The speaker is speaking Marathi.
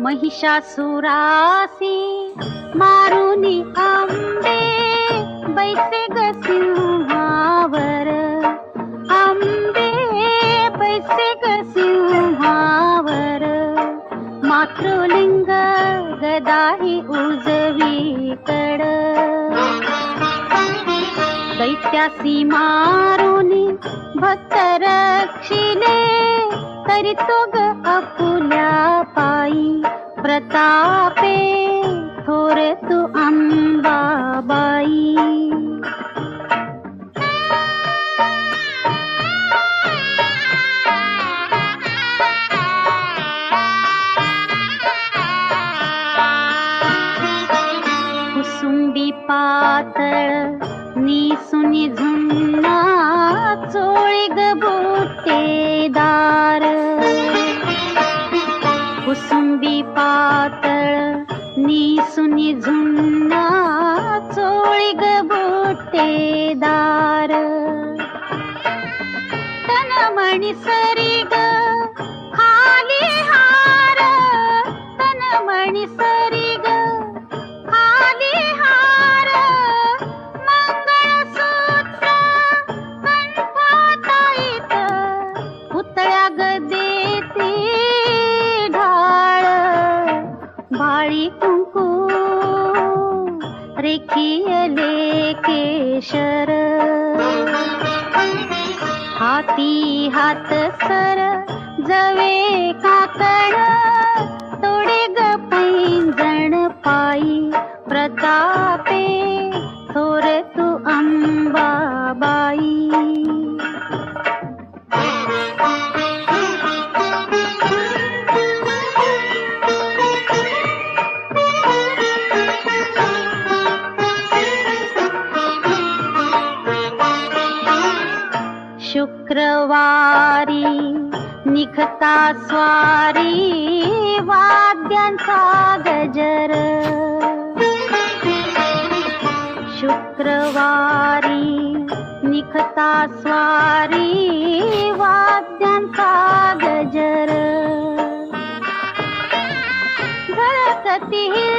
महिषासुरासी मारुनी आंबे बैसे ग सिंहावर आंबे बैसे ग सिंहावर मातृलिंग गदाही उजवीकड. दैत्यासी मारुनी भक्त रक्षिले तरी तो ग प्रतापे थोर तू अंबाबाई. कुसुंबी पातळ सुनी झुन्ना चोळी ग बोटेदार। तन चोळि गोटेदारि हा बाळी कुंकू रेखियले केशर हाती हात सर जवे काकण तोडे ग जण पायी. प्रतापे थोर तू अंबाबाई. शुक्रवारी निघता स्वारी वाद्यांचा गजर शुक्रवारी निघता स्वारी वाद्यांचा गजर झळकती